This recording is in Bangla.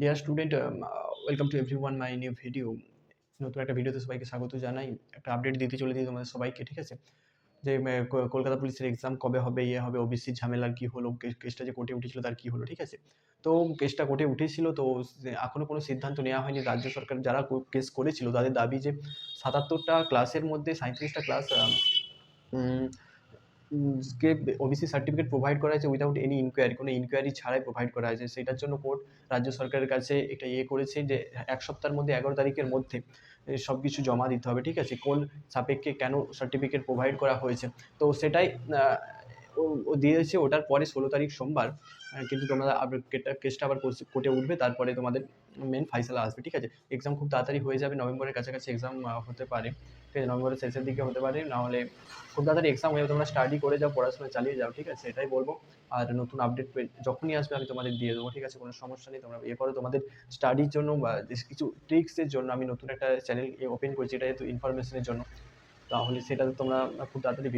Dear student welcome to everyone my new video নতুন একটা ভিডিওতে সবাইকে স্বাগত জানাই। একটা আপডেট দিতে চলে দিই তোমাদের সবাইকে, ঠিক আছে? যে কলকাতা পুলিশের এক্সাম কবে হবে ইয়ে হবে ওবিসি ঝামেলার কী হলো কেসটা যে কোর্টে উঠেছিল তার কী হলো, ঠিক আছে? তো কেসটা কোর্টে উঠেছিল, তো এখনও কোনো সিদ্ধান্ত নেওয়া হয়নি। রাজ্য সরকার যারা কেস করেছিল, তাদের দাবি যে সাতাত্তরটা ক্লাসের মধ্যে সাঁত্রিশটা ক্লাস কে ওবিসি সার্টিফিকেট প্রোভাইড করা হয়েছে উইদাউট এনি ইনকোয়ারি কোনো ইনকোয়ারি ছাড়াই প্রোভাইড করা হয়েছে সেটার জন্য কোর্ট রাজ্য সরকারের কাছে এটা ইয়ে করেছে যে, এক সপ্তাহের মধ্যে এগারো তারিখের মধ্যে সব কিছু জমা দিতে হবে, ঠিক আছে? কোন সাপেক্ষে কেন সার্টিফিকেট প্রোভাইড করা হয়েছে? তো সেটাই দিয়েছে, ওটার পরে ষোলো তারিখ সোমবার কিন্তু তোমরা কেসটা আবার কোর্টে উঠবে, তারপরে তোমাদের মেন ফাইসালা আসবে, ঠিক আছে? এক্সাম খুব তাড়াতাড়ি হয়ে যাবে, নভেম্বরের কাছাকাছি এক্সাম হতে পারে, ঠিক আছে? নভেম্বরের শেষের দিকে হতে পারে, নাহলে খুব তাড়াতাড়ি এক্সাম হয়ে যাবে, তোমরা স্টাডি করে যাও, পড়াশোনা চালিয়ে যাও, ঠিক আছে? এটাই বলব। আর নতুন আপডেট যখনই আসবে আমি তোমাদের দিয়ে দেবো, ঠিক আছে? কোনো সমস্যা নেই, তোমরা করো তোমাদের স্টাডির জন্য বা কিছু ট্রিক্সের জন্য আমি নতুন একটা চ্যানেল ওপেন করছি, এটা যেহেতু ইনফরমেশনের জন্য, তাহলে সেটা তোমরা খুব তাড়াতাড়ি